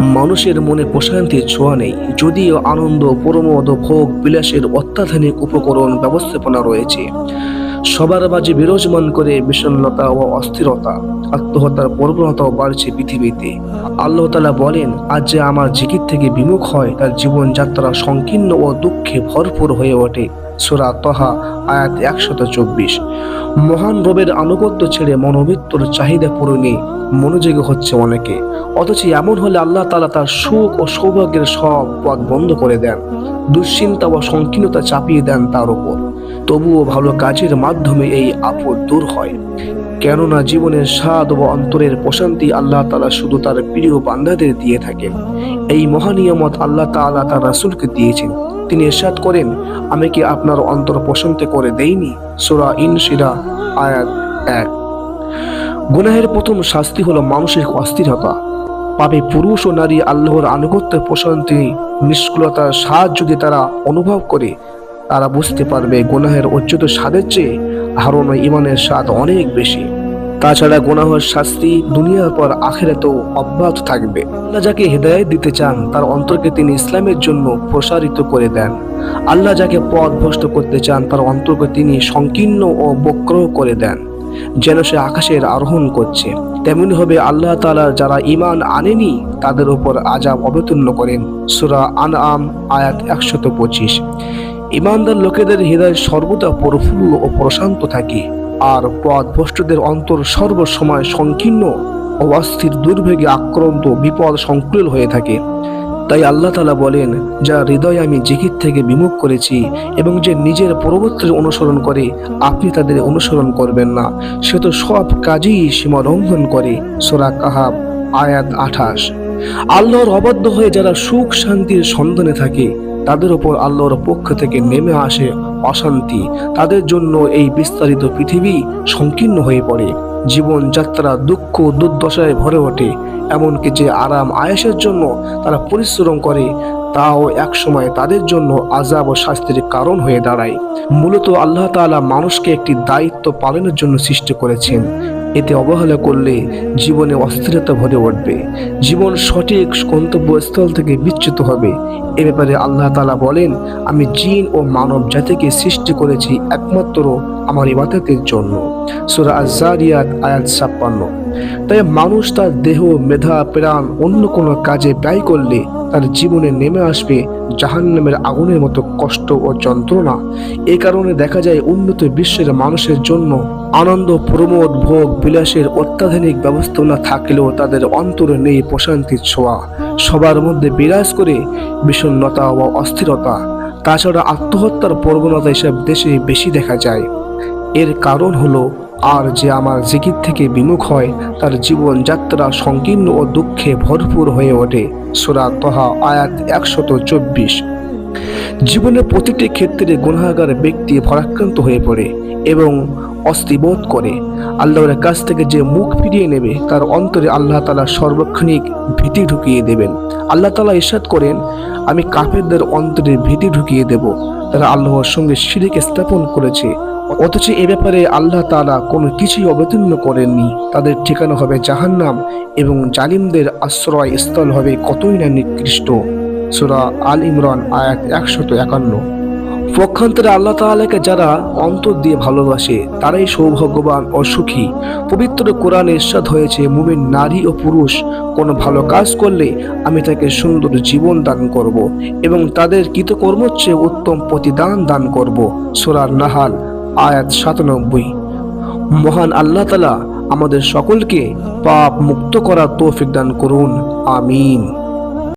মানুষের মনে প্রশান্তির ছোঁয়া নেই। যদিও আনন্দ, প্রমোদ ভোগ, বিলাসের অত্যাধুনিক উপকরণ ব্যবস্থাপনা রয়েছে। সবার মাঝে বিরাজমান করে বিষণ্ণতা ও অস্থিরতা, আত্মহত্যার প্রবণতাও বাড়ছে পৃথিবীতে। আল্লাহ তালা বলেন, আজ যে আমার জিকির থেকে বিমুখ হয়, তার জীবনযাত্রা সংকীর্ণ ও দুঃখে ভরপুর হয়ে ওঠে। সুরা তহা, আয়াত একশত চব্বিশ। মহান রবের আনুগত্য ছেড়ে মনোবৃত্তর চাহিদা পূরণে মনোযোগী হচ্ছে অনেকে। অথচ এমন হলে আল্লাহ তালা তার সুখ ও সৌভাগ্যের সব পথ বন্ধ করে দেন। দুশ্চিন্তা ও সংকীর্ণতা চাপিয়ে দেন তার উপর। তবুও ভালো কাজের মাধ্যমে এই আপদ দূর হয়। কেননা জীবনের স্বাদ ও অন্তরের প্রশান্তি আল্লাহ তালা শুধু তার প্রিয় বান্ধাদের দিয়ে থাকেন। এই মহানিয়ামত আল্লাহ তাআলা তার রাসূলকে দিয়েছেন। তিনি এরশাদ করেন, আমি কি আপনার অন্তর প্রশান্তি করে দেইনি? সূরা ইনশিরা আয়াত এক। গুনাহের প্রথম শাস্তি হলো মানসিক অস্থিরতা। পাবে পুরুষ ও নারী আল্লাহর আনুগত্য প্রশান্তি নিষ্কুলতার স্বাদ যদি তারা অনুভব করে, তারা বুঝতে পারবে গুনাহের অচ্যুত স্বাদের চেয়ে হারণ ইমানের স্বাদ অনেক বেশি। তাছাড়া গুনাহের শাস্তি দুনিয়ার পর আখেরাতেও অব্যাহত থাকবে। আল্লাহ যাকে হৃদায়ত দিতে চান, তার অন্তরকে তিনি ইসলামের জন্য প্রসারিত করে দেন। আল্লাহ যাকে পথ ভ্রষ্ট করতে চান, তার অন্তরকে তিনি সংকীর্ণ ও বক্র করে দেন, যেন সে আকাশের আরোহণ করছে। তেমনি হবে আল্লাহ তাআলা যারা ঈমান আনেনি, তাদের উপর আজাব অবতীর্ণ করেন। সুরা আন আম আয়াত একশত পঁচিশ। ইমানদার লোকেদের হৃদয় সর্বদা প্রফুল্ল ও প্রশান্ত থাকে। আর পথভ্রষ্টদের অন্তর সর্বসময় সংকীর্ণ অস্থির দুর্ভোগে আক্রান্ত, বিপদ সংকুল হয়ে থাকে। তাই আল্লাহ তালা বলেন, যা হৃদয় আমি জিকির থেকে বিমুখ করেছি এবং যে নিজের পরবর্তী অনুসরণ করে, আপনি তাদের অনুসরণ করবেন না। সে তো সব কাজেই সীমা লঙ্ঘন করে। সোরা কাহাব আয়াত আঠাশ। আল্লাহর অবাধ্য হয়ে যারা সুখ শান্তির সন্ধানে থাকে, তাদের ওপর আল্লাহর পক্ষ থেকে নেমে আসে অশান্তি। তাদের জন্য এই বিস্তারিত পৃথিবী সংকীর্ণ হয়ে পড়ে। জীবনযাত্রা, দুঃখ, দুর্দশায় ভরে ওঠে। এমনকি যে আরাম আয়েসের জন্য তারা পরিশ্রম করে, তাও একসময় তাদের জন্য আজাব ও শাস্তির কারণ হয়ে দাঁড়ায়। মূলত আল্লাহ তালা মানুষকে একটি দায়িত্ব পালনের জন্য সৃষ্টি করেছেন। এতে অবহেলা করলে জীবনে অস্থিরতা ভরে উঠবে। জীবন সঠিক গন্তব্যস্থল থেকে বিচ্যুত হবে। এ ব্যাপারে আল্লাহ তাআলা বলেন, আমি জিন ও মানব জাতিকে সৃষ্টি করেছি একমাত্র আমার ইবাদতের জন্য। সূরা আজ-জারিয়াত, আয়াত ছাপ্পান্ন। তাই মানুষ তার দেহ, মেধা, প্রাণ অন্য কোনো কাজে ব্যয় করলে তার জীবনে নেমে আসবে জাহান্নামের আগুনের মতো কষ্ট ও যন্ত্রণা। এই কারণে দেখা যায় উন্নত বিশ্বের মানুষের জন্য আনন্দ, প্রমোদ, ভোগ, বিলাসের অত্যাধুনিক ব্যবস্থাপনা থাকলেও তাদের অন্তরে নেই প্রশান্তির ছোঁয়া। সবার মধ্যে বিরাজ করে বিষণ্ণতা ও অস্থিরতা। তাছাড়া আত্মহত্যার প্রবণতা এসব দেশে বেশি দেখা যায়। এর কারণ হলো, আর যে আমার জিকির থেকে বিমুখ হয়, তার জীবনযাত্রা সংকীর্ণ ও দুঃখে ভরপুর হয়ে ওঠে। সুরা তহা, আয়াত একশত চব্বিশ। জীবনের প্রতিটি ক্ষেত্রে গুণাগার ব্যক্তি ভরাক্রান্ত হয়ে পড়ে এবং অস্থিবোধ করে। আল্লাহর কাছ থেকে যে মুখ ফিরিয়ে নেবে, তার অন্তরে আল্লাহ তালা সর্বক্ষণিক ভীতি ঢুকিয়ে দেবেন। আল্লাহ তালা ইরশাদ করেন, আমি কাফেরদের অন্তরে ভীতি ঢুকিয়ে দেব। তারা আল্লাহর সঙ্গে শিরিক স্থাপন করেছে। অথচ এ ব্যাপারে আল্লাহ তালা কোনো কিছুই অবতীর্ণ করেননি। তাদের ঠিকানা হবে জাহান্নাম এবং জালিমদের আশ্রয় স্থল হবে কতই না নিকৃষ্ট। সূরা আল ইমরান, আয়াত একশত একান্ন। পক্ষান্তরে আল্লাহ তাআলাকে যারা অন্তর দিয়ে ভালোবাসে, তারাই সৌভাগ্যবান ও সুখী। পবিত্র কোরআনে ইরশাদ হয়েছে, মুমিন নারী ও পুরুষ, কোনো ভালো কাজ করলে আমি তাকে সুন্দর জীবন দান করব এবং তাদের কৃতকর্মের চেয়ে উত্তম প্রতিদান দান করব। সোরার নাহাল, আয়াত সাতানব্বই। মহান আল্লাহ তালা আমাদের সকলকে পাপ মুক্ত করার তৌফিক দান করুন। আমিন।